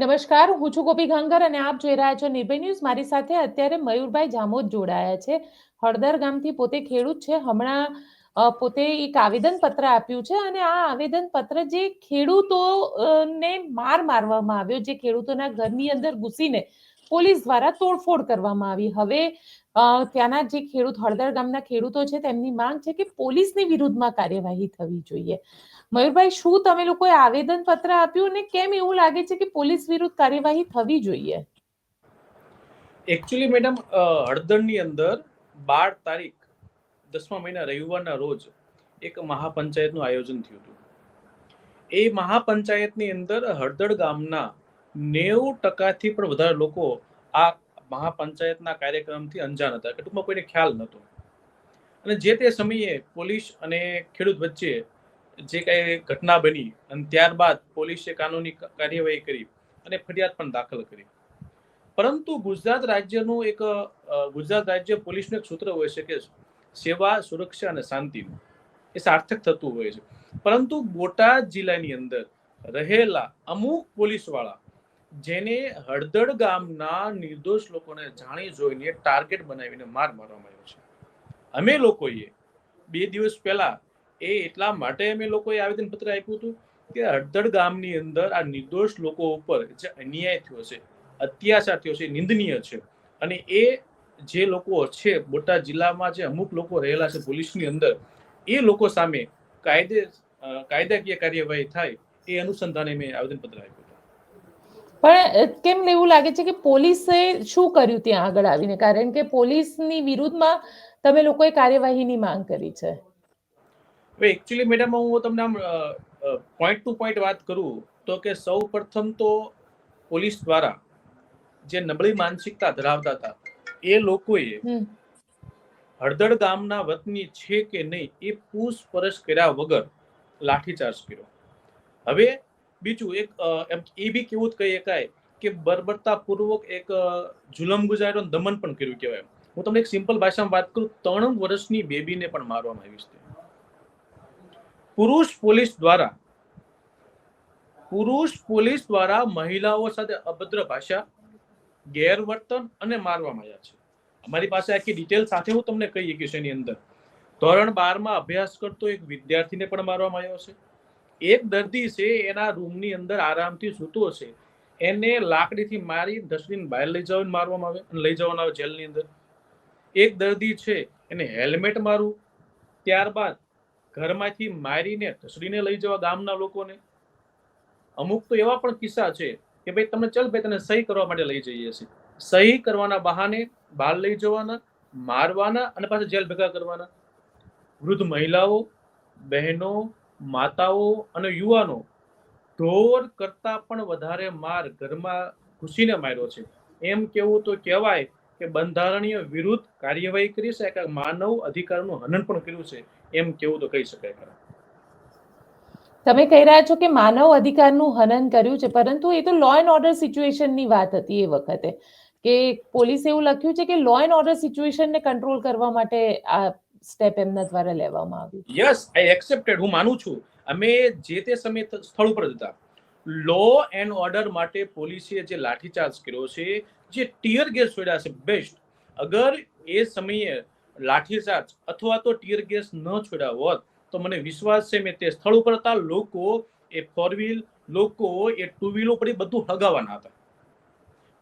નમસ્કાર, હું છું ગોપી ગાંગર અને આપ જોઈ રહ્યા છો નિર્ભય ન્યૂઝ. મારી સાથે અત્યારે મયુરભાઈ જામોદ જોડાયા છે. હળદર ગામથી પોતે ખેડૂત છે. હમણાં પોતે એક આવેદન પત્ર આપ્યું છે અને આ આવેદન પત્ર જે ખેડૂતો ને માર મારવામાં આવ્યો, જે ખેડૂતોના ઘરની અંદર ઘૂસીને પોલીસ દ્વારા તોડફોડ કરવામાં આવી. હવે ત્યાંના જે ખેડૂત, હળદર ગામના ખેડૂતો છે, તેમની માંગ છે કે પોલીસની વિરુદ્ધમાં કાર્યવાહી થવી જોઈએ. મયુરભાઈ, શું તમે લોકોએ આવેદન પત્ર આપ્યું અને કેમ એવું લાગે છે કે પોલીસ વિરુદ્ધ કાર્યવાહી થવી જોઈએ? એકચ્યુઅલી મેડમ હળદરની અંદર બાર તારીખ, દસમા મહિના રવિવારના રોજ એક મહાપંચાયતનું આયોજન થયું હતું. એ મહાપંચાયતની અંદર હળદળ ગામના નેવું ટકાથી પણ વધારે લોકો આ મહાપંચાયતના કાર્યક્રમથી અંજાન હતા. કે ટૂંકમાં કોઈને ખ્યાલ નહોતો. અને જે તે સમયે પોલીસ અને ખેડૂત વચ્ચે જે કાંઈ ઘટના બની અને ત્યારબાદ પોલીસે કાનૂની કાર્યવાહી કરી અને ફરિયાદ પણ દાખલ કરી. પરંતુ ગુજરાત રાજ્યનું એક ગુજરાત રાજ્ય પોલીસનું એક સૂત્ર હોય છે કે સેવા, સુરક્ષા અને શાંતિનું. એ સાર્થક થતું હોય છે. પરંતુ બોટાદ જિલ્લાની અંદર રહેલા અમુક પોલીસવાળા જેને હળદળ ગામના નિર્દોષ લોકોને જાણી જોઈને ટાર્ગેટ બનાવીને માર મારવામાં આવ્યો છે. અમે લોકોએ બે દિવસ પહેલા એ એટલા માટે અમે લોકોએ આવેદનપત્ર આપ્યું હતું કે હળદળ ગામની અંદર આ નિર્દોષ લોકો ઉપર જે અન્યાય થયો છે, અત્યાચાર થયો છે, નિંદનીય છે અને એ જે લોકો છે બોટાદ જિલ્લામાં જે અમુક લોકો રહેલા છે પોલીસની અંદર, એ લોકો સામે કાયદે કાયદાકીય કાર્યવાહી થાય એ અનુસંધાને મેં આવેદનપત્ર આપ્યું. પણ કેમ એવું લાગે છે કે પોલીસે શું કર્યું ત્યાં આગળ આવીને? કારણ કે પોલીસની વિરુદ્ધમાં તમે લોકોએ કાર્યવાહીની માંગ કરી છે. હવે એકચ્યુઅલી મેડમ હું તમને આમ પોઈન્ટ ટુ પોઈન્ટ વાત કરું તો કે સૌ પ્રથમ તો પોલીસ દ્વારા જે નબળી માનસિકતા ધરાવતા હતા એ લોકોએ. હળદળ ગામના વતની છે કે નહીં એ પૂછપરછ કર્યા વગર લાઠીચાર્જ કર્યો. હવે બીજું એક એ બી કેવું જ કહી શકાય કે બર્બરતા પૂર્વક એક જુલમ ગુજાર્યો દમન પણ કર્યું કહેવાય હું તમને એક સિમ્પલ ભાષામાં વાત કરું, ત્રણ વર્ષની બેબીને પણ મારવામાં આવી છે. પુરુષ પોલીસ દ્વારા, પુરુષ પોલીસ દ્વારા મહિલાઓ સાથે અભદ્ર ભાષા, ગેરવર્તન અને મારવામાં આવ્યા છે. અમારી પાસે આખી ડિટેલ સાથે હું તમને કહી શકીશ એની અંદર. ધોરણ બારમાં અભ્યાસ કરતો એક વિદ્યાર્થીને પણ મારવામાં આવ્યો છે. એક દર્દી છે, એના રૂમની અંદર આરામથી સૂતો છે એને લાકડીથી મારી ધસડીને બહાર લઈ જવાને મારવામાં આવે, અને લઈ જવાના આવે જેલની અંદર. એક દર્દી છે, એને હેલ્મેટ મારવું ત્યારબાદ ઘરમાંથી મારીને ધસડીને લઈ જવા ગામના લોકોને. અમુક તો એવા પણ કિસ્સા છે કે ભાઈ તમે ચલ ભાઈ તને સહી કરવા માટે લઈ જઈએ છીએ. સહી કરવાના બહાને બહાર લઈ જવાના, મારવાના અને પાછા જેલ ભેગા કરવાના. વૃદ્ધ મહિલાઓ, બહેનો માતાઓ અને યુવાનો ઢોર કરતા પણ વધારે માર ઘરમાં ઘૂસીને માર્યો છે. એમ કેવું તો કહેવાય કે બંધારણીય વિરુદ્ધ કાર્યવાહી કરી છે કે માનવ અધિકારનું હનન પણ કર્યું છે. એમ કેવું તો કહી શકાય ખરા. તમે કહી રહ્યા છો કે માનવ અધિકારનું હનન કર્યું છે, પરંતુ એ તો લો એન્ડ ઓર્ડર સિચ્યુએશનની વાત હતી એ વખતે. કે પોલીસે એવું લખ્યું છે કે લો એન્ડ ઓર્ડર સિચ્યુએશનને કંટ્રોલ કરવા માટે આ સ્ટેપ એમના દ્વારા લેવામાં આવ્યું યસ આઈ એક્સેપ્ટેડ હું માનું છું. અમે જે તે સમયે સ્થળ ઉપર હતા. લો એન્ડ ઓર્ડર માટે પોલીસે જે લાઠીચાર્જ કર્યો છે, જે ટીયર ગેસ છોડ્યા છે બેસ્ટ અગર એ સમયે લાઠીચાર્જ અથવા તો ટીયર ગેસ ન છોડ્યા હોત, તો મને વિશ્વાસ છે મેં તે સ્થળ ઉપર હતા. લોકો એ ફોર વ્હીલ લોકો એ ટુ વ્હીલો ઉપર બધું હગાવવાના હતા.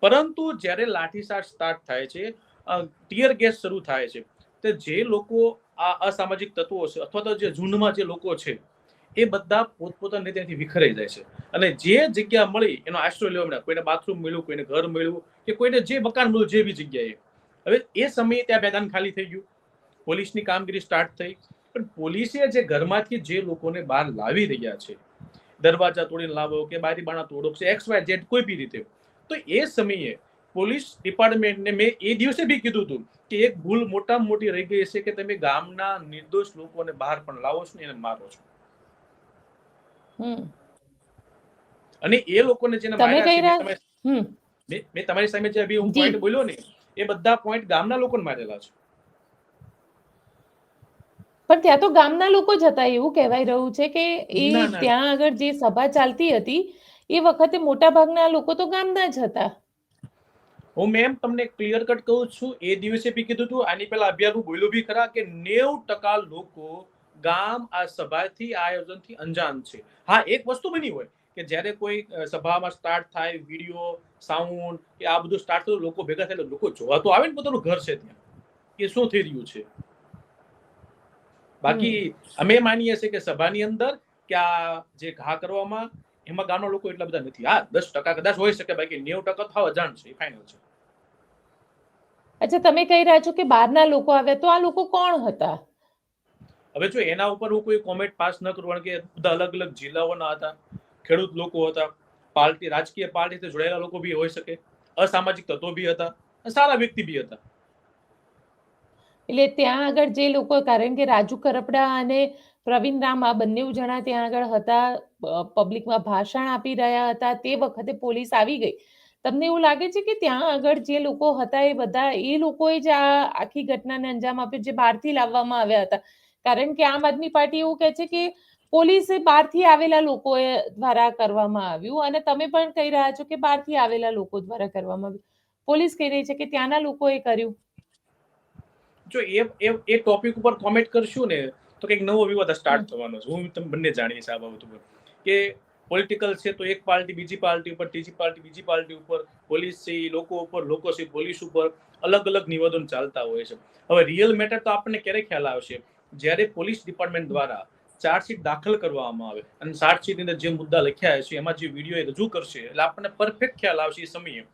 પરંતુ જ્યારે લાઠીચાર્જ સ્ટાર્ટ થાય છે ટીયર ગેસ શરૂ થાય છે તો જે લોકો આ અસામાજિક તત્વો છે અથવા તો જે ઝુંડમાં જે લોકો છે, એ બધા પોતપોતાની રીતે ત્યાંથી વિખરાઈ જાય છે. અને જે જગ્યા મળી, એનો આશ્રય લેવા મળ્યા કોઈને બાથરૂમ મળ્યું, કોઈને ઘર મળ્યું, કે કોઈને જે મકાન મળ્યું, જે બી જગ્યાએ. હવે એ સમયે ત્યાં મેદાન ખાલી થઈ ગયું. પોલીસની કામગીરી સ્ટાર્ટ થઈ. પણ પોલીસે જે ઘરમાંથી જે લોકોને બહાર લાવી રહ્યા છે, દરવાજા તોડીને લાવો કે બારી બાણા તોડો છે એક્સ વાય ઝેડ કોઈ બી રીતે. તો એ સમયે પોલીસ ડિપાર્ટમેન્ટને મેં એ દિવસે બી કીધું હતું કે એક ભૂલ મોટા મોટી રહી ગઈ હશે કે તમે ગામના નિર્દોષ લોકોને બહાર પણ લાવો છો ને એને મારો છો. અને એ લોકોને જેને મેં તમારી સામે જે અભી હું પોઈન્ટ બોલ્યો ને એ બધા પોઈન્ટ ગામના લોકોને મારેલા છે. પણ ત્યાં તો ગામના લોકો જ હતા એવું કહેવાય રહ્યું છે કે એ. ત્યાં આગળ જે સભા ચાલતી હતી એ વખતે મોટા ભાગના લોકો તો ગામના જ હતા. હું મેમ તમને ક્લિયર કટ કહું છું એ દિવસે બી કીધું હતું આની પહેલા અભિયાન બોલ્યો બી ખરા કે નેવું ટકા લોકો ગામ આ સભાથી આ આયોજનથી અંજાન છે. હા એક વસ્તુ બની હોય કે જ્યારે કોઈ સભામાં સ્ટાર્ટ થાય વીડિયો સાઉન્ડ કે આ બધું સ્ટાર્ટ થયું લોકો ભેગા થાય લોકો જોવા તો આવે ને પોતાનું ઘર છે ત્યાં કે શું થઈ રહ્યું છે? બાકી અમે માનીએ છીએ કે સભાની અંદર કે આ જે ઘા કરવામાં એમાં ગામના લોકો એટલા બધા નથી. હા દસ ટકા કદાચ હોઈ શકે બાકી નેવું ટકા થાવ અજાણ છે ફાઇનલ છે. અચ્છા તમે કહી રહ્યા છો કે બહારના લોકો આવ્યા તો આ લોકો કોણ હતા? હવે જો એના ઉપર હું કોઈ કોમેન્ટ પાસ ન કરું કે બધા અલગ અલગ જિલ્લાઓના હતા ખેડૂત લોકો હતા પાર્ટી રાજકીય પાર્ટીથી જોડાયેલા લોકો બી હોઈ શકે અસામાજિક તત્વો બી હતા સારા વ્યક્તિ બી હતા. એટલે ત્યાં આગળ જે લોકો કારણ કે રાજુ કરપડા અને પ્રવીણ રામ આ બંને જણા ત્યાં આગળ હતા પબ્લિકમાં ભાષણ આપી રહ્યા હતા તે વખતે પોલીસ આવી ગઈ. તમને એવું લાગે છે કે ત્યાં આગળ જે લોકો હતા એ બધા એ લોકોએ જ આ આખી ઘટનાને અંજામ આપ્યો જે બહારથી લાવવામાં આવ્યા હતા? કારણ કે આમ આદમી પાર્ટી એવું કહે છે કે પોલીસે બહારથી આવેલા લોકોએ દ્વારા કરવામાં આવ્યું અને તમે પણ કહી રહ્યા છો કે બહારથી આવેલા લોકો દ્વારા કરવામાં આવ્યું. પોલીસ કહી રહી છે કે ત્યાંના લોકોએ કર્યું. જો એ એ ટોપિક ઉપર કોમેન્ટ કરશું ને તો કંઈક નવો વિવાદ સ્ટાર્ટ થવાનો છે. હું તમે બંને જાણીએ છીએ આ બાબત ઉપર. કે પોલિટિકલ છે તો એક પાર્ટી, બીજી પાર્ટી ઉપર, ત્રીજી પાર્ટી, બીજી પાર્ટી ઉપર, પોલીસ છે એ લોકો ઉપર, લોકો છે પોલીસ ઉપર અલગ અલગ નિવેદન ચાલતા હોય છે. હવે રિયલ મેટર તો આપણને ક્યારે ખ્યાલ આવશે? જ્યારે પોલીસ ડિપાર્ટમેન્ટ દ્વારા ચાર્જશીટ દાખલ કરવામાં આવે અને ચાર્જશીટની અંદર જે મુદ્દા લખ્યા છે એમાં જે વીડિયો એ રજૂ કરશે, એટલે આપણને પરફેક્ટ ખ્યાલ આવશે એ સમયે.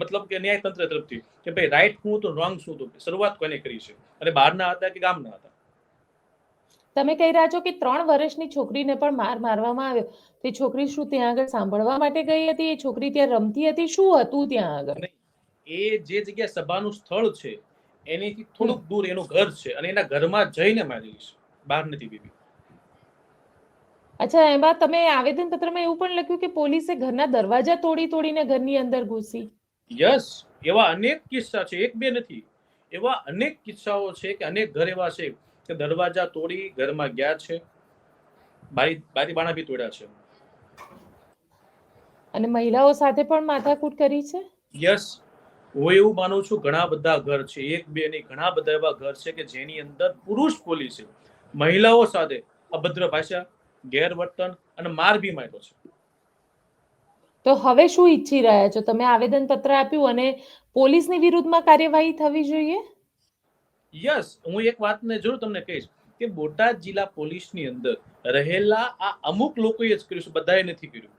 મતલબ કે ન્યાયતંત્ર તરફથી કે ભાઈ રાઈટ શું તો રોંગ શું તો શરૂઆત કોને કરી છે? અને બહારના હતા કે ગામના હતા? તમે કહી રહ્યા છો કે ત્રણ વર્ષની છોકરીને પણ માર મારવામાં આવ્યો. તે છોકરી શું ત્યાં આગળ સાંભળવા માટે ગઈ હતી? એ છોકરી ત્યાં રમતી હતી? શું હતું ત્યાં આગળ? એ જે જગ્યા સભાનું સ્થળ છે એનીથી થોડુંક દૂર એનું ઘર છે અને એના ઘરમાં જઈને મારી છે બહાર નથી બીબી. અચ્છા એમાં તમે આવેદન પત્રમાં એવું પણ લખ્યું કે પોલીસે ઘરના દરવાજા તોડી તોડીને ઘરની અંદર ઘૂસી. યસ એવા અનેક કિસ્સા છે. એક બે નથી. એવા અનેક કિસ્સાઓ છે કે અનેક ઘર એવા છે કે દરવાજા તોડી ઘરમાં ગયા છે? બારી બારી બાણા બી તોડ્યા છે. અને મહિલાઓ સાથે પણ માથાકૂટ કરી છે? યસ. હું એવું માનું છું ઘણા બધા ઘર છે એક બે નહીં ઘણા બધા એવા ઘર છે કે જેની અંદર પુરુષ પોલીસે મહિલાઓ સાથે અભદ્ર ભાષા ગેરવર્તન અને માર બી માર્યો છે. તો હવે શું ઈચ્છી રહ્યા છો? તમે આવેદન પત્ર આપ્યું અને પોલીસની વિરુદ્ધમાં કાર્યવાહી થવી જોઈએ? યસ હું એક વાતને જરૂર તમને કહીશ કે બોટાદ જિલ્લા પોલીસની અંદર રહેલા આ અમુક લોકોએ જ કર્યું છે, બધાએ નથી કર્યું.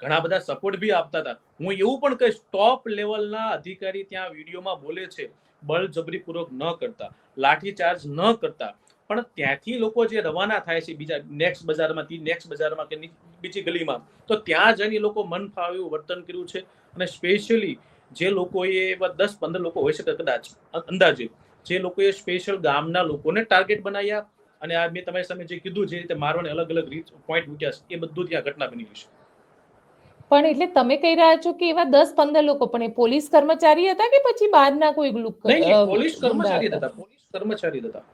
ઘણા બધા સપોર્ટ બી આપતા હતા. હું એવું પણ કહીશ ટોપ લેવલના અધિકારી ત્યાં વિડીયોમાં બોલે છે બળજબરીપૂર્વક ન કરતા, લાઠીચાર્જ ન કરતા. પણ ત્યાંથી લોકો જે રવાના થાય છે, બીજા નેક્સ્ટ બજારમાંથી નેક્સ્ટ બજારમાં કે બીજી ગલીમાં, તો ત્યાં જઈને લોકો મન ફાવ્યું, વર્તન કર્યું છે. અને સ્પેશિયલી જે લોકોએ એવા દસ પંદર લોકો હોઈ શકે કદાચ અંદાજે જે લોકોએ સ્પેશિયલ ગામના લોકોને ટાર્ગેટ બનાવ્યા અને આ મેં તમારી સામે જે કીધું જે રીતે મારવાની અલગ અલગ રીત પોઈન્ટ મૂક્યા છે એ બધું ત્યાં ઘટના બની છે. પણ એટલે તમે કહી રહ્યા છો કે એવા દસ પંદર લોકો પણ એ પોલીસ કર્મચારી હતા કે પછી બહારના કોઈ પોલીસ કર્મચારી હતા? પોલીસ કર્મચારી હતા.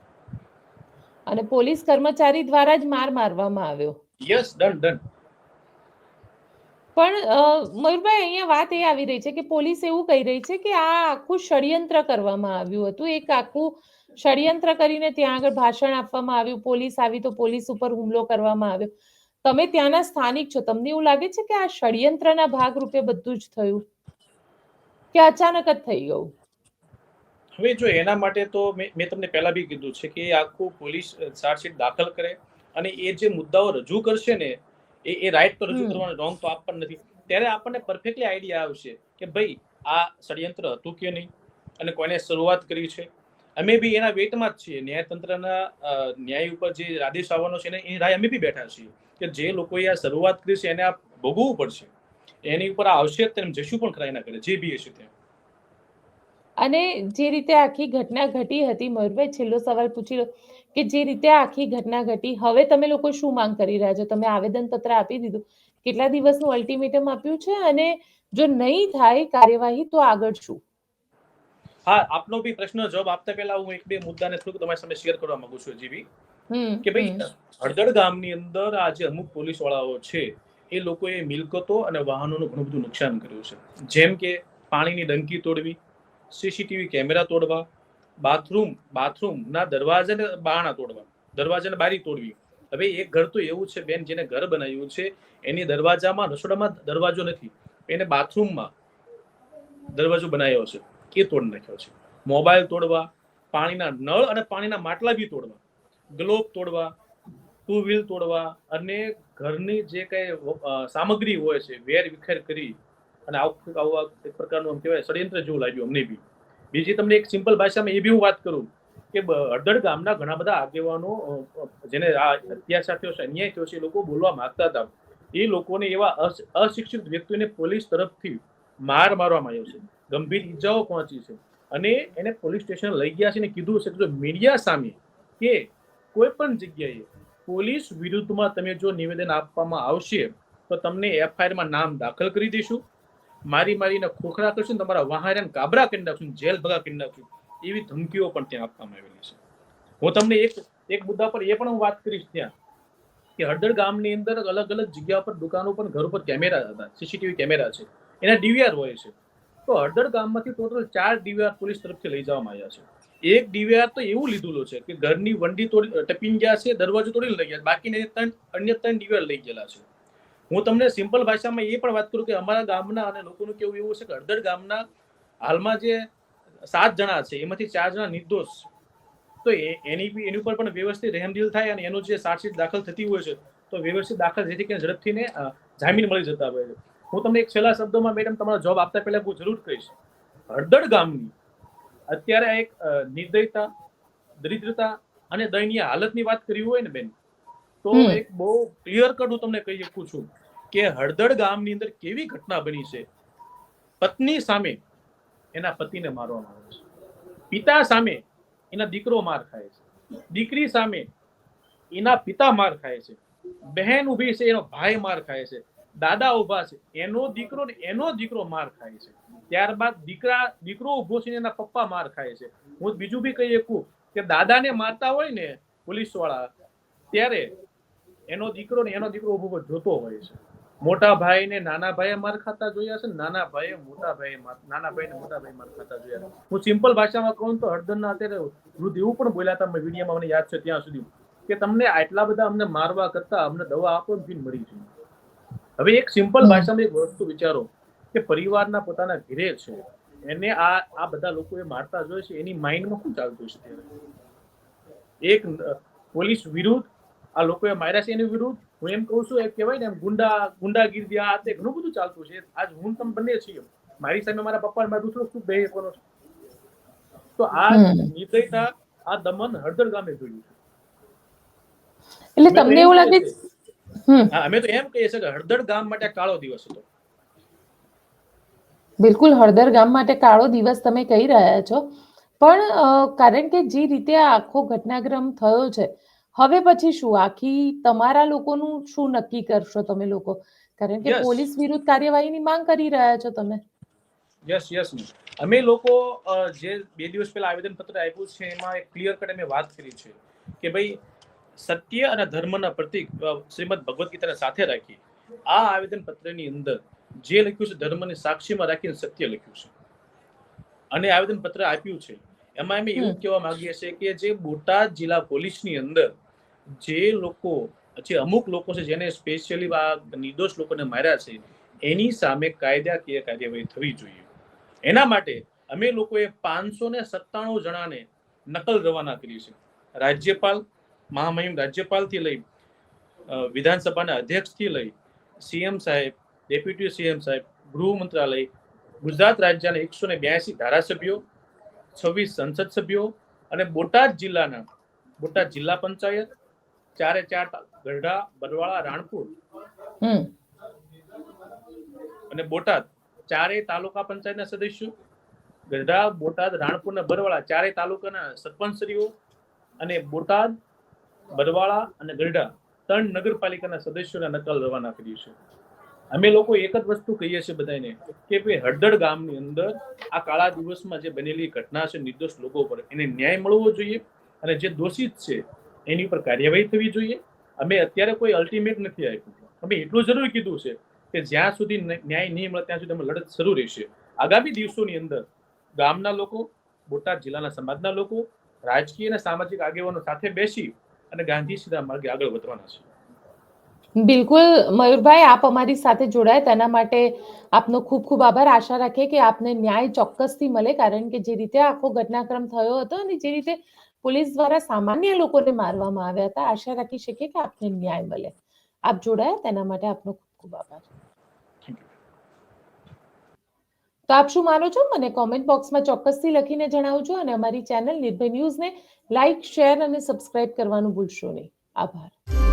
અને પોલીસ કર્મચારી દ્વારા જ માર મારવામાં આવ્યો? યસ ડન ડન પણ મયુરભાઈ, અહીંયા વાત એ આવી રહી છે કે પોલીસ એવું કહી રહી છે કે આ આખું ષડયંત્ર કરવામાં આવ્યું હતું. એક આખું ષડયંત્ર કરીને ત્યાં આગળ ભાષણ આપવામાં આવ્યું. પોલીસ આવી તો પોલીસ ઉપર હુમલો કરવામાં આવ્યો. તમે ત્યાંના સ્થાનિક છો. તમને એવું લાગે છે કે આ ષડયંત્રના ભાગરૂપે બધું જ થયું? કે અચાનક જ થઈ ગયું? હવે જો એના માટે તો મેં તમને પહેલા બી કીધું છે કે આખું પોલીસ ચાર્જશીટ દાખલ કરે અને એ જે મુદ્દાઓ રજૂ કરશે ને એ એ રાઈટ તો રજૂ કરવાનો રોંગ તો આપણને નથી. ત્યારે આપણને પરફેક્ટલી આઈડિયા આવશે કે ભાઈ આ ષડયંત્ર હતું કે નહીં? અને કોને શરૂઆત કરી છે? અમે બી એના વેટમાં જ છીએ. ન્યાયતંત્રના ન્યાય ઉપર જે આદેશ આવવાનો છે ને એ રાય અમે બી બેઠા છીએ. કે જે લોકોએ આ શરૂઆત કરી છે એને આ ભોગવવું પડશે. એની ઉપર આવશે તેમ જશું પણ ખરા એના કરે જે બી હશે તે અને જે રીતે આખી ઘટના ઘટી હતી મયુરભાઈ છેલ્લો સવાલ પૂછી લો. કે જે રીતે આખી ઘટના ઘટી હવે તમે લોકો શું માંગ કરી રહ્યા છો? તમે આવેદન પત્ર આપી દીધું. કેટલા દિવસનું અલ્ટિમેટમ આપ્યું છે અને જો નહીં થાય કાર્યવાહી તો આગળ શું? હા આપનો બી પ્રશ્ન જવાબ આપતા પહેલા હું એક બે મુદ્દાને થોડુંક તમારી સામે શેર કરવા માંગુ છું જીવી કે ભાઈ હળદળ ગામની અંદર આ જે અમુક પોલીસ વાળાઓ છે એ લોકોએ મિલકતો અને વાહનોનું ઘણું બધું નુકસાન કર્યું છે. જેમ કે પાણીની ડંકી તોડવી સીસીટીવી કેમેરા તોડવા બાથરૂમ બાથરૂમના દરવાજા ને બારણા તોડવા દરવાજા ને બારી તોડવી. હવે એક ઘર તો એવું છે બેન, જેને ઘર બનાવ્યું છે, એની દરવાજામાં, રસોડામાં દરવાજો નથી. એને બાથરૂમમાં દરવાજો બનાવ્યો છે, એ તોડી નાખ્યો છે. મોબાઈલ તોડવા, પાણીના નળ અને પાણીના માટલા બી તોડવા ગ્લોબ તોડવા, ટુ વ્હીલ તોડવા, અને ઘરની જે કઈ સામગ્રી હોય છે, વેર વિખેર કરી, અને આવું આવું એક પ્રકારનું આમ કહેવાય ષડયંત્ર જેવું લાગ્યું અમને બી. બીજી તમને એક સિમ્પલ ભાષામાં એ બી હું વાત કરું કે હળદળ ગામના ઘણા બધા આગેવાનો જેને આ અત્યાચાર થયો છે અન્યાય થયો છે એ લોકો બોલવા માંગતા હતા. એ લોકોને એવા અશ- અશિક્ષિત વ્યક્તિઓને પોલીસ તરફથી માર મારવામાં આવ્યો છે. ગંભીર ઈજાઓ પહોંચી છે. અને એને પોલીસ સ્ટેશન લઈ ગયા છે અને કીધું છે કે જો મીડિયા સામે કે કોઈ પણ જગ્યાએ પોલીસ વિરુદ્ધમાં તમે જો નિવેદન આપવામાં આવશે તો તમને એફઆઈઆરમાં નામ દાખલ કરી દઈશું. મારી મારીને ખોખરા કરશું તમારા વાહન કાબરા કરી નાખશું જેલ ભગા કરી નાખશું. એવી ધમકીઓ પણ ત્યાં આપવામાં આવેલી છે. હું તમને એક એક મુદ્દા પર એ પણ હું વાત કરીશ ત્યાં, કે હળદર ગામની અંદર અલગ અલગ જગ્યા પર દુકાનો પર ઘર ઉપર કેમેરા હતા, સીસીટીવી કેમેરા છે. એના ડીવીઆર હોય છે. તો હળદર ગામમાંથી ટોટલ ચાર ડીવીઆર પોલીસ તરફથી લઈ જવામાં આવ્યા છે. એક ડીવીઆર તો એવું લીધેલું છે કે ઘરની વંડી તોડી, ટપીને ગયા છે, દરવાજો તોડીને લઈ ગયા બાકીને ત્રણ, અન્ય ત્રણ ડીવીઆર લઈ ગયેલા છે. હું તમને સિમ્પલ ભાષામાં એ પણ વાત કરું કે અમારા ગામના અને લોકોનું કેવું એવું છે કે હળદર ગામના હાલમાં જે સાત જણા છે, એમાંથી ચાર જણા નિર્દોષ. તો એની બી, એની ઉપર પણ વ્યવસ્થિત રહેમદિલ થાય અને એનું જે ચાર્જશીટ દાખલ થતી હોય છે, તો વ્યવસ્થિત દાખલ જેથી કરીને ઝડપથી ને જામીન મળી જતા હોય છે હું તમને એક છેલ્લા શબ્દોમાં મેડમ તમારો જોબ આપતા પહેલા હું જરૂર કહીશ હળદળ ગામની અત્યારે એક નિર્દયતા, દરિદ્રતા અને દયનીય હાલતની વાત કરી હોય ને બેન તો એક બહુ ક્લિયર કટ હું તમને કહી શકું છું કે હળદળ ગામની અંદર કેવી ઘટના બની છે? પત્ની સામે એના પતિને મારવામાં આવે છે. પિતા સામે એના દીકરો માર ખાય છે. દીકરી સામે એના પિતા માર ખાય છે. બહેન ઊભી છે એનો ભાઈ માર ખાય છે. દાદા ઊભા છે એનો દીકરો ને એનો દીકરો માર ખાય છે. ત્યારબાદ દીકરા દીકરો ઊભો છે એના પપ્પા માર ખાય છે. હું બીજું બી કહી શકું કે દાદાને મારતા હોય ને પોલીસવાળા ત્યારે એનો દીકરો ને એનો દીકરો ઊભો જોતો હોય છે. મોટા ભાઈ ને નાના ભાઈએ માર ખાતા જોયા છે નાના ભાઈએ મોટા ભાઈ નાના ભાઈ ને મોટા ભાઈ માર ખાતા જોયા છે. હું સિમ્પલ ભાષામાં કહું તો હળદરના અત્યારે વૃદ્ધ એવું પણ બોલ્યા હતા વિડીયોમાં મને યાદ છે ત્યાં સુધી. કે તમને આટલા બધા અમને મારવા કરતા અમને દવા આપો ને પીને મરી જઈએ હવે એક સિમ્પલ. ભાષામાં એક વસ્તુ વિચારો કે પરિવારના પોતાના ઘરે છે. એને આ આ બધા લોકો એ મારતા જોયે છે. એની માઇન્ડમાં શું ચાલતું છે એક પોલીસ વિરુદ્ધ આ લોકોએ માર્યા છે એની વિરુદ્ધ. હું એમ કહું છું એક કહેવાય ને એમ ગુંડા ગુંડાગીરી આ તે ઘણું બધું ચાલતું છે. આજ હું તમે બંને છીએ. મારી સામે મારા પપ્પા મારા દૂસરો શું બે કોનો છે. તો આ નિર્દયતા આ દમન હળદર ગામે જોયું એટલે તમને એવું લાગે હા અમે તો એમ કહીએ છીએ કે હળદર ગામ માટે કાળો દિવસ હતો. બિલકુલ હળદર ગામ માટે કાળો દિવસ તમે કહી રહ્યા છો. પણ કારણ કે જે રીતે આ આખો ઘટનાક્રમ થયો છે હવે પછી શું? આખી તમારા લોકોનું શું નક્કી કરશો તમે લોકો? કારણ કે પોલીસ વિરુદ્ધ કાર્યવાહીની માંગ કરી રહ્યા છો તમે. યસ યસ અમે લોકો જે બે દિવસ પહેલા આવેદન પત્ર આપ્યું છે એમાં એક ક્લિયર કટ અમે વાત કરી છે કે ભાઈ સત્ય અને ધર્મના પ્રતિક શ્રીમદ ભગવદ્ ગીતાને સાથે રાખી આ આવેદન પત્રની અંદર જે લખ્યું છે ધર્મને સાક્ષીમાં રાખીને સત્ય લખ્યું છે. અને આવેદન પત્ર આપ્યું છે. એમાં અમે એવું. કહેવા માંગીએ છીએ કે જે બોટાદ જિલ્લા પોલીસની અંદર જે લોકો, જે અમુક લોકો છે જેને સ્પેશિયલી આ નિર્દોષ લોકોને માર્યા છે, એની સામે કાયદાકીય કાર્યવાહી થવી જોઈએ. એના માટે અમે લોકોએ પાંચસો ને સત્તાણું જણાને નકલ રવાના કરી છે. રાજ્યપાલ, મહામહિમ રાજ્યપાલથી લઈ વિધાનસભાના અધ્યક્ષથી લઈ, સીએમ સાહેબ, ડેપ્યુટી સીએમ સાહેબ, ગૃહ મંત્રાલય, ગુજરાત રાજ્યના એકસો ને બ્યાસી ધારાસભ્યો, છવ્વીસ સંસદ સભ્યો અને બોટાદ જિલ્લાના, બોટાદ જિલ્લા પંચાયત ચારે ચાર ગઢડા બરવાળા રાણપુર અને બોટાદ. ચારે તાલુકા પંચાયતના સદસ્યો. ગઢડા બોટાદ રાણપુર અને બરવાળા ચારે તાલુકાના સરપંચશ્રીઓ અને બોટાદ બરવાળા અને ગઢડા ત્રણ નગરપાલિકાના સદસ્યોના નકલ રવાના કર્યું છે અમે લોકો એક જ વસ્તુ કહીએ છીએ બધાને કે ભાઈ હળદળ ગામની અંદર આ કાળા દિવસમાં જે બનેલી ઘટના છે નિર્દોષ લોકો પર એને ન્યાય મળવો જોઈએ અને જે દોષિત છે એની ઉપર કાર્યવાહી થવી જોઈએ. અમે અત્યારે કોઈ અલ્ટિમેટ નથી આપ્યું. અમે એટલું જરૂર કીધું છે કે જ્યાં સુધી ન્યાય નહીં મળે, ત્યાં સુધી અમે લડત શરૂ રહેશે. આગામી દિવસોની અંદર ગામના લોકો, બોટાદ જિલ્લાના સમાજના લોકો, રાજકીય અને સામાજિક આગેવાનો સાથે બેસી અને ગાંધી સીધા માર્ગે આગળ વધવાના છે. બિલકુલ, મયુરભાઈ, આપ અમારી સાથે જોડાય. તેના માટે આપનો ખૂબ ખૂબ આભાર. આશા રાખીએ કે આપને ન્યાય ચોક્કસથી મળે, કારણ કે જે રીતે આખો ઘટનાક્રમ થયો હતો અને જે રીતે પોલીસ દ્વારા સામાન્ય લોકોને મારવામાં આવ્યા હતા. આશા રાખી શકીએ કે આપને ન્યાય મળે. આપ જોડાયા તેના માટે આપનો ખૂબ ખૂબ આભાર. તો આપ શું માનો છો? મને કોમેન્ટ બોક્સમાં ચોક્કસથી લખીને જણાવજો અને અમારી ચેનલ નિર્ભય ન્યૂઝને લાઇક શેર અને સબસ્ક્રાઇબ કરવાનું ભૂલશો નહીં. આભાર.